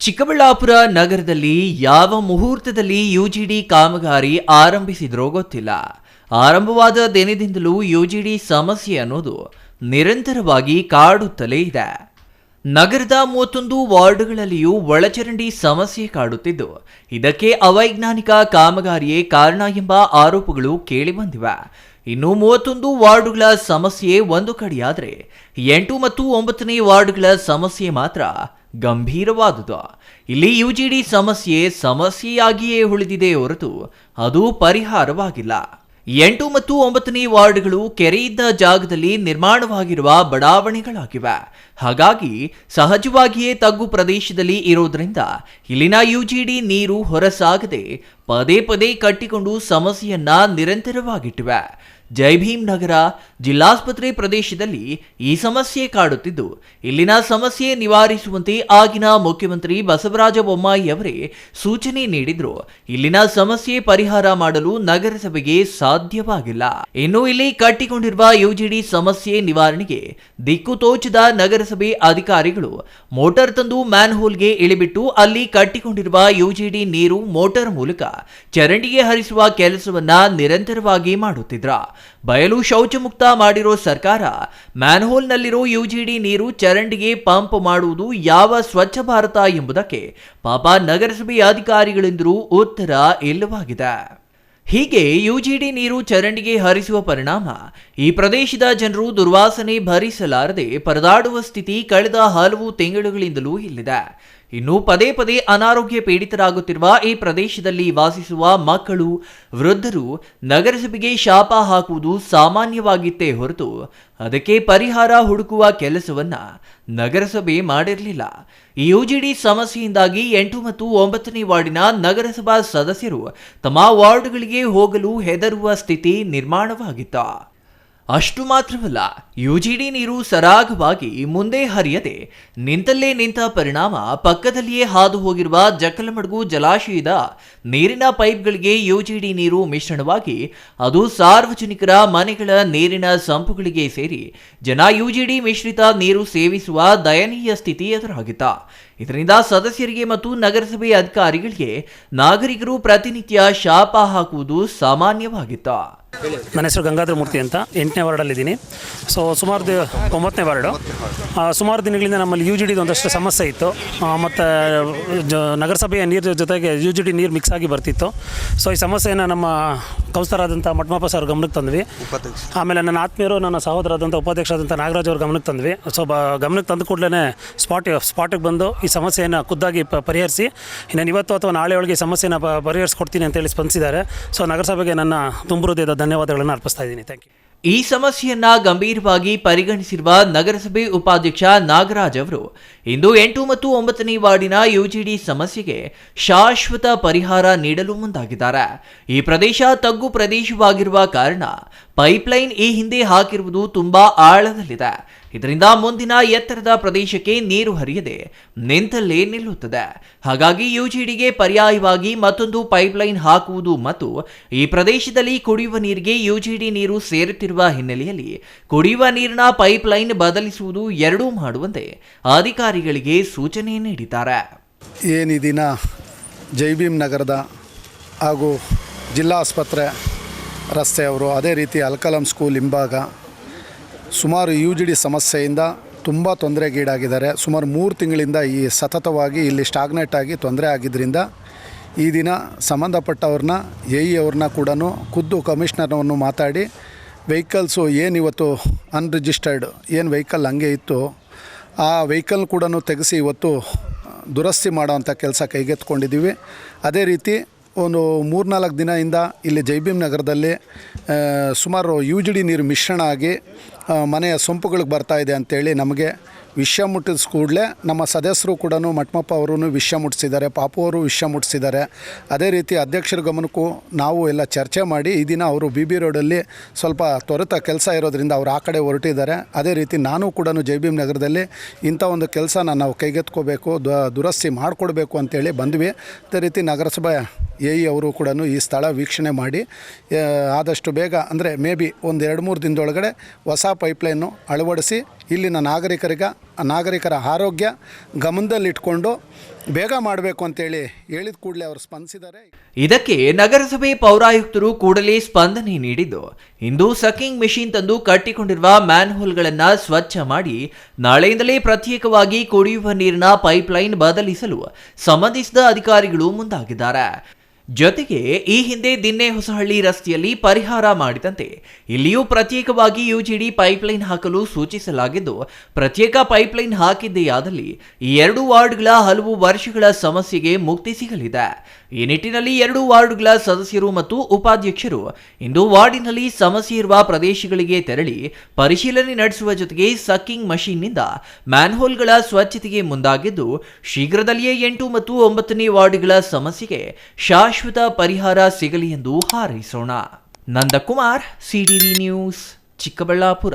ಚಿಕ್ಕಬಳ್ಳಾಪುರ ನಗರದಲ್ಲಿ ಯಾವ ಮುಹೂರ್ತದಲ್ಲಿ ಯುಜಿಡಿ ಕಾಮಗಾರಿ ಆರಂಭಿಸಿದ್ರೋ ಗೊತ್ತಿಲ್ಲ. ಆರಂಭವಾದ ದಿನದಿಂದಲೂ ಯುಜಿಡಿ ಸಮಸ್ಯೆ ಅನ್ನೋದು ನಿರಂತರವಾಗಿ ಕಾಡುತ್ತಲೇ ಇದೆ. ನಗರದ ಮೂವತ್ತೊಂದು ವಾರ್ಡ್ಗಳಲ್ಲಿಯೂ ಒಳಚರಂಡಿ ಸಮಸ್ಯೆ ಕಾಡುತ್ತಿದ್ದು, ಇದಕ್ಕೆ ಅವೈಜ್ಞಾನಿಕ ಕಾಮಗಾರಿಯೇ ಕಾರಣ ಎಂಬ ಆರೋಪಗಳು ಕೇಳಿಬಂದಿವೆ ಇನ್ನು ಮೂವತ್ತೊಂದು ವಾರ್ಡುಗಳ ಸಮಸ್ಯೆ ಒಂದು ಕಡೆಯಾದರೆ, ಎಂಟು ಮತ್ತು ಒಂಬತ್ತನೇ ವಾರ್ಡ್ಗಳ ಸಮಸ್ಯೆ ಮಾತ್ರ ಗಂಭೀರವಾದುದು. ಇಲ್ಲಿ ಯು ಜಿ ಡಿ ಸಮಸ್ಯೆ ಸಮಸ್ಯೆಯಾಗಿಯೇ ಉಳಿದಿದೆ ಹೊರತು ಅದು ಪರಿಹಾರವಾಗಿಲ್ಲ. ಎಂಟು ಮತ್ತು ಒಂಬತ್ತನೇ ವಾರ್ಡ್ಗಳು ಕೆರೆಯಿದ್ದ ಜಾಗದಲ್ಲಿ ನಿರ್ಮಾಣವಾಗಿರುವ ಬಡಾವಣೆಗಳಾಗಿವೆ. ಹಾಗಾಗಿ ಸಹಜವಾಗಿಯೇ ತಗ್ಗು ಪ್ರದೇಶದಲ್ಲಿ ಇರೋದ್ರಿಂದ ಇಲ್ಲಿನ ಯುಜಿಡಿ ನೀರು ಹೊರಸಾಗದೆ ಪದೇ ಪದೇ ಕಟ್ಟಿಕೊಂಡು ಸಮಸ್ಯೆಯನ್ನ ನಿರಂತರವಾಗಿಟ್ಟಿವೆ. ಜೈಭೀಮ್ ನಗರ ಜಿಲ್ಲಾಸ್ಪತ್ರೆ ಪ್ರದೇಶದಲ್ಲಿ ಈ ಸಮಸ್ಯೆ ಕಾಡುತ್ತಿದ್ದು. ಇಲ್ಲಿನ ಸಮಸ್ಯೆ ನಿವಾರಿಸುವಂತೆ ಆಗಿನ ಮುಖ್ಯಮಂತ್ರಿ ಬಸವರಾಜ ಬೊಮ್ಮಾಯಿ ಅವರೇ ಸೂಚನೆ ನೀಡಿದ್ರು. ಇಲ್ಲಿನ ಸಮಸ್ಯೆ ಪರಿಹಾರ ಮಾಡಲು ನಗರಸಭೆಗೆ ಸಾಧ್ಯವಾಗಿಲ್ಲ. ಇನ್ನು ಇಲ್ಲಿ ಕಟ್ಟಿಕೊಂಡಿರುವ ಯುಜಿಡಿ ಸಮಸ್ಯೆ ನಿವಾರಣೆಗೆ ದಿಕ್ಕು ತೋಚದ ನಗರಸಭೆ ಅಧಿಕಾರಿಗಳು ಮೋಟಾರ್ ತಂದು ಮ್ಯಾನ್ಹೋಲ್ಗೆ ಇಳಿಬಿಟ್ಟು ಅಲ್ಲಿ ಕಟ್ಟಿಕೊಂಡಿರುವ ಯುಜಿಡಿ ನೀರು ಮೋಟಾರ್ ಮೂಲಕ ಚರಂಡಿಗೆ ಹರಿಸುವ ಕೆಲಸವನ್ನ ನಿರಂತರವಾಗಿ ಮಾಡುತ್ತಿದ್ರ. ಬಯಲು ಶೌಚ ಮುಕ್ತ ಮಾಡಿರೋ ಸರ್ಕಾರ, ಮ್ಯಾನ್ಹೋಲ್ನಲ್ಲಿರೋ ಯುಜಿಡಿ ನೀರು ಚರಂಡಿಗೆ ಪಂಪ್ ಮಾಡುವುದು ಯಾವ ಸ್ವಚ್ಛ ಭಾರತ ಎಂಬುದಕ್ಕೆ ಪಾಪ ನಗರಸಭೆ ಅಧಿಕಾರಿಗಳೆಂದರೂ ಉತ್ತರ ಇಲ್ಲವಾಗಿದೆ. ಹೀಗೆ ಯುಜಿಡಿ ನೀರು ಚರಂಡಿಗೆ ಹರಿಸುವ ಪರಿಣಾಮ ಈ ಪ್ರದೇಶದ ಜನರು ದುರ್ವಾಸನೆ ಭರಿಸಲಾರದೆ ಪರದಾಡುವ ಸ್ಥಿತಿ ಕಳೆದ ಹಲವು ತಿಂಗಳುಗಳಿಂದಲೂ ಇಲ್ಲಿದೆ. ಇನ್ನು ಪದೇ ಪದೇ ಅನಾರೋಗ್ಯ ಪೀಡಿತರಾಗುತ್ತಿರುವ ಈ ಪ್ರದೇಶದಲ್ಲಿ ವಾಸಿಸುವ ಮಕ್ಕಳು, ವೃದ್ಧರು ನಗರಸಭೆಗೆ ಶಾಪ ಹಾಕುವುದು ಸಾಮಾನ್ಯವಾಗಿತ್ತೇ ಹೊರತು ಅದಕ್ಕೆ ಪರಿಹಾರ ಹುಡುಕುವ ಕೆಲಸವನ್ನ ನಗರಸಭೆ ಮಾಡಿರಲಿಲ್ಲ. ಯುಜಿಡಿ ಸಮಸ್ಯೆಯಿಂದಾಗಿ ಎಂಟು ಮತ್ತು ಒಂಬತ್ತನೇ ವಾರ್ಡಿನ ನಗರಸಭಾ ಸದಸ್ಯರು ತಮ್ಮ ವಾರ್ಡ್ಗಳಿಗೆ ಹೋಗಲು ಹೆದರುವ ಸ್ಥಿತಿ ನಿರ್ಮಾಣವಾಗಿತ್ತ. ಅಷ್ಟು ಮಾತ್ರವಲ್ಲ ಯುಜಿಡಿ ನೀರು ಸರಾಗವಾಗಿ ಮುಂದೆ ಹರಿಯದೆ ನಿಂತಲ್ಲೇ ನಿಂತ ಪರಿಣಾಮ ಪಕ್ಕದಲ್ಲಿಯೇ ಹಾದು ಹೋಗಿರುವ ಜಕ್ಕಲಮಡುಗು ಜಲಾಶಯದ ನೀರಿನ ಪೈಪ್ಗಳಿಗೆ ಯುಜಿಡಿ ನೀರು ಮಿಶ್ರಣವಾಗಿ, ಅದು ಸಾರ್ವಜನಿಕರ ಮನೆಗಳ ನೀರಿನ ಸಂಪುಗಳಿಗೆ ಸೇರಿ ಜನ ಯುಜಿಡಿ ಮಿಶ್ರಿತ ನೀರು ಸೇವಿಸುವ ದಯನೀಯ ಸ್ಥಿತಿ ಎದುರಾಗಿತ್ತ ಇದರಿಂದ ಸದಸ್ಯರಿಗೆ ಮತ್ತು ನಗರಸಭೆ ಅಧಿಕಾರಿಗಳಿಗೆ ನಾಗರಿಕರು ಪ್ರತಿನಿತ್ಯ ಶಾಪ ಹಾಕುವುದು ಸಾಮಾನ್ಯವಾಗಿತ್ತ. ನನ್ನ ಹೆಸರು ಗಂಗಾಧರ ಮೂರ್ತಿ ಅಂತ ಎಂಟನೇ ವಾರ್ಡಲ್ಲಿದ್ದೀನಿ. ಸೊ ಸುಮಾರು ದಿ ಒಂಬತ್ತನೇ ವಾರ್ಡು. ಸುಮಾರು ದಿನಗಳಿಂದ ನಮ್ಮಲ್ಲಿ ಯು ಜಿ ಡಿದು ಒಂದಷ್ಟು ಸಮಸ್ಯೆ ಇತ್ತು. ಮತ್ತು, ಜ, ನಗರಸಭೆಯ ನೀರು ಜೊತೆಗೆ ಯು ಜಿ ಡಿ ನೀರು ಮಿಕ್ಸ್ ಆಗಿ ಬರ್ತಿತ್ತು. ಸೊ ಈ ಸಮಸ್ಯೆಯನ್ನು ನಮ್ಮ ಕೌಸ್ತರಾದಂಥ ಮಟ್ಮಾಪ ಸರ್ ಗಮನಕ್ಕೆ ತಂದ್ವಿ. ಆಮೇಲೆ ನನ್ನ ಆತ್ಮೀಯರು, ನನ್ನ ಸಹೋದರಾದಂಥ ಉಪಾಧ್ಯಕ್ಷರಾದಂಥ ನಾಗರಾಜ್ ಅವ್ರ ಗಮನಕ್ಕೆ ತಂದ್ವಿ. ಸೊ ಬ, ಗಮನಕ್ಕೆ ತಂದ ಕೂಡಲೇ ಸ್ಪಾಟ್ ಸ್ಪಾಟಿಗೆ ಬಂದು ಈ ಸಮಸ್ಯೆಯನ್ನು ಖುದ್ದಾಗಿ ಪರಿಹರಿಸಿ ಇನ್ನು ಇವತ್ತು ಅಥವಾ ನಾಳೆ ಒಳಗೆ ಈ ಸಮಸ್ಯೆನ ಪರಿಹರಿಸ್ಕೊಡ್ತೀನಿ ಅಂತೇಳಿ ಸ್ಪಂದಿಸಿದ್ದಾರೆ. ಸೊ ನಗರಸಭೆಗೆ ನನ್ನ ತುಂಬ ಹೃದಯದ ಧನ್ಯವಾದಗಳನ್ನು ಅರ್ಪಿಸ್ತಾ ಇದ್ದೀನಿ. ಥ್ಯಾಂಕ್ ಯು ಈ ಸಮಸ್ಯೆಯನ್ನ ಗಂಭೀರವಾಗಿ ಪರಿಗಣಿಸಿರುವ ನಗರಸಭೆ ಉಪಾಧ್ಯಕ್ಷ ನಾಗರಾಜ್ ಅವರು, ಇಂದು ಎಂಟು ಮತ್ತು ಒಂಬತ್ತನೇ ವಾರ್ಡಿನ ಯುಜಿಡಿ ಸಮಸ್ಯೆಗೆ ಶಾಶ್ವತ ಪರಿಹಾರ ನೀಡಲು ಮುಂದಾಗಿದ್ದಾರೆ. ಈ ಪ್ರದೇಶ ತಗ್ಗು ಪ್ರದೇಶವಾಗಿರುವ ಕಾರಣ ಪೈಪ್ಲೈನ್ ಈ ಹಿಂದೆ ಹಾಕಿರುವುದು ತುಂಬಾ ಆಳದಲ್ಲಿದೆ. ಇದರಿಂದ ಮುಂದಿನ ಎತ್ತರದ ಪ್ರದೇಶಕ್ಕೆ ನೀರು ಹರಿಯದೆ ನಿಂತಲ್ಲೇ ನಿಲ್ಲುತ್ತದೆ. ಹಾಗಾಗಿ ಯುಜಿಡಿಗೆ ಪರ್ಯಾಯವಾಗಿ ಮತ್ತೊಂದು ಪೈಪ್ಲೈನ್ ಹಾಕುವುದು ಮತ್ತು ಈ ಪ್ರದೇಶದಲ್ಲಿ ಕುಡಿಯುವ ನೀರಿಗೆ ಯುಜಿಡಿ ನೀರು ಸೇರುತ್ತಿರುವ ಹಿನ್ನೆಲೆಯಲ್ಲಿ ಕುಡಿಯುವ ನೀರಿನ ಪೈಪ್ಲೈನ್ ಬದಲಿಸುವುದು ಎರಡೂ ಮಾಡುವಂತೆ ಅಧಿಕಾರಿಗಳಿಗೆ ಸೂಚನೆ ನೀಡಿದ್ದಾರೆ. ಏನಿದಿನ ಜೈಭೀಮ್ ನಗರದ ಹಾಗೂ ಜಿಲ್ಲಾ ರಸ್ತೆಯವರು ಅದೇ ರೀತಿ ಅಲ್ಕಲಂ ಸ್ಕೂಲ್ ಹಿಂಭಾಗ ಸುಮಾರು ಯು ಜಿ ಡಿ ಸಮಸ್ಯೆಯಿಂದ ತುಂಬ ತೊಂದರೆಗೀಡಾಗಿದ್ದಾರೆ. ಸುಮಾರು ಮೂರು ತಿಂಗಳಿಂದ ಈ ಸತತವಾಗಿ ಇಲ್ಲಿ ಸ್ಟಾಗ್ನೆಟ್ ಆಗಿ ತೊಂದರೆ ಆಗಿದ್ದರಿಂದ ಈ ದಿನ ಸಂಬಂಧಪಟ್ಟವ್ರನ್ನ ಎ ಇ ಅವ್ರನ್ನ ಕೂಡ ಖುದ್ದು ಕಮಿಷ್ನರ್ನವನ್ನು ಮಾತಾಡಿ, ವೆಹಿಕಲ್ಸು ಏನು ಇವತ್ತು ಅನ್ರಿಜಿಸ್ಟರ್ಡ್ ಏನು ವೆಹಿಕಲ್ ಹಂಗೆ ಇತ್ತು, ಆ ವೆಹಿಕಲ್ ಕೂಡ ತೆಗೆಸಿ ಇವತ್ತು ದುರಸ್ತಿ ಮಾಡೋವಂಥ ಕೆಲಸ ಕೈಗೆತ್ಕೊಂಡಿದ್ದೀವಿ ಅದೇ ರೀತಿ ಒಂದು ಮೂರ್ನಾಲ್ಕು ದಿನದಿಂದ ಇಲ್ಲಿ ಜೈಭೀಮ್ ನಗರದಲ್ಲಿ ಸುಮಾರು ಯು ಜಿ ಡಿ ನೀರು ಮಿಶ್ರಣ ಆಗಿ ಮನೆಯ ಸೊಂಪುಗಳಿಗೆ ಬರ್ತಾಯಿದೆ ಅಂತೇಳಿ ನಮಗೆ ವಿಷಯ ಮುಟ್ಟಿದ ಕೂಡಲೇ ನಮ್ಮ ಸದಸ್ಯರು ಕೂಡ ಮಟ್ಮಪ್ಪ ಅವರು ವಿಷಯ ಮುಟ್ಟಿಸಿದ್ದಾರೆ, ಪಾಪು ಅವರು ವಿಷಯ ಮುಟ್ಟಿಸಿದ್ದಾರೆ. ಅದೇ ರೀತಿ ಅಧ್ಯಕ್ಷರ ಗಮನಕ್ಕೂ ನಾವು ಎಲ್ಲ ಚರ್ಚೆ ಮಾಡಿ ಈ ದಿನ ಅವರು ಬಿ ಬಿ ರೋಡಲ್ಲಿ ಸ್ವಲ್ಪ ತ್ವರಿತ ಕೆಲಸ ಇರೋದ್ರಿಂದ ಅವರು ಆ ಕಡೆ ಹೊರಟಿದ್ದಾರೆ. ಅದೇ ರೀತಿ ನಾನು ಕೂಡ ಜೈಭೀಮ್ ನಗರದಲ್ಲಿ ಇಂಥ ಒಂದು ಕೆಲಸನ ನಾವು ಕೈಗೆತ್ಕೋಬೇಕು ದುರಸ್ತಿ ಮಾಡಿಕೊಡ್ಬೇಕು ಅಂತೇಳಿ ಬಂದ್ವಿ. ಅದೇ ರೀತಿ ನಗರಸಭೆ ಎ ಇ ಅವರು ಕೂಡ ಈ ಸ್ಥಳ ವೀಕ್ಷಣೆ ಮಾಡಿ ಆದಷ್ಟು ಬೇಗ, ಅಂದರೆ ಮೇ ಬಿ ಒಂದು ಎರಡು ಮೂರು ದಿನದೊಳಗಡೆ ಹೊಸ ಪೈಪ್ಲೈನು ಅಳವಡಿಸಿ ಇಲ್ಲಿನ ನಾಗರಿಕರಿಗೆ, ನಾಗರಿಕರ ಆರೋಗ್ಯ ಗಮನದಲ್ಲಿಟ್ಕೊಂಡು ಬೇಗ ಮಾಡಬೇಕು ಅಂತೇಳಿ ಹೇಳಿದ ಕೂಡಲೇ ಅವರು ಸ್ಪಂದಿಸಿದ್ದಾರೆ. ಇದಕ್ಕೆ ನಗರಸಭೆ ಪೌರಾಯುಕ್ತರು ಕೂಡಲೇ ಸ್ಪಂದನೆ ನೀಡಿದ್ದು. ಇಂದು ಸಕಿಂಗ್ ಮೆಷಿನ್ ತಂದು ಕಟ್ಟಿಕೊಂಡಿರುವ ಮ್ಯಾನ್ಹೋಲ್ಗಳನ್ನು ಸ್ವಚ್ಛ ಮಾಡಿ, ನಾಳೆಯಿಂದಲೇ ಪ್ರತ್ಯೇಕವಾಗಿ ಕುಡಿಯುವ ನೀರಿನ ಪೈಪ್ಲೈನ್ ಬದಲಿಸಲು ಸಂಬಂಧಿಸಿದ ಅಧಿಕಾರಿಗಳು ಮುಂದಾಗಿದ್ದಾರೆ. ಜೊತೆಗೆ ಈ ಹಿಂದೆ ದಿನ್ನೆ ಹೊಸಹಳ್ಳಿ ರಸ್ತೆಯಲ್ಲಿ ಪರಿಹಾರ ಮಾಡಿದಂತೆ ಇಲ್ಲಿಯೂ ಪ್ರತ್ಯೇಕವಾಗಿ ಯುಜಿಡಿ ಪೈಪ್ಲೈನ್ ಹಾಕಲು ಸೂಚಿಸಲಾಗಿದ್ದು, ಪ್ರತ್ಯೇಕ ಪೈಪ್ಲೈನ್ ಹಾಕಿದ್ದೆಯಾದಲ್ಲಿ ಈ ಎರಡು ವಾರ್ಡ್ಗಳ ಹಲವು ವರ್ಷಗಳ ಸಮಸ್ಯೆಗೆ ಮುಕ್ತಿ ಸಿಗಲಿದೆ. ಈ ನಿಟ್ಟಿನಲ್ಲಿ ಎರಡು ವಾರ್ಡ್ಗಳ ಸದಸ್ಯರು ಮತ್ತು ಉಪಾಧ್ಯಕ್ಷರು ಇಂದು ವಾರ್ಡಿನಲ್ಲಿ ಸಮಸ್ಯೆ ಇರುವ ಪ್ರದೇಶಗಳಿಗೆ ತೆರಳಿ ಪರಿಶೀಲನೆ ನಡೆಸುವ ಜೊತೆಗೆ ಸಕ್ಕಿಂಗ್ ಮಷೀನ್ನಿಂದ ಮ್ಯಾನ್ಹೋಲ್ಗಳ ಸ್ವಚ್ಛತೆಗೆ ಮುಂದಾಗಿದ್ದು, ಶೀಘ್ರದಲ್ಲಿಯೇ ಎಂಟು ಮತ್ತು ಒಂಬತ್ತನೇ ವಾರ್ಡ್ಗಳ ಸಮಸ್ಯೆಗೆ ಶಾಶ್ವತ ಪರಿಹಾರ ಸಿಗಲಿ ಎಂದು ಹಾರೈಸೋಣ. Nandakumar CTV news Chikkaballapur.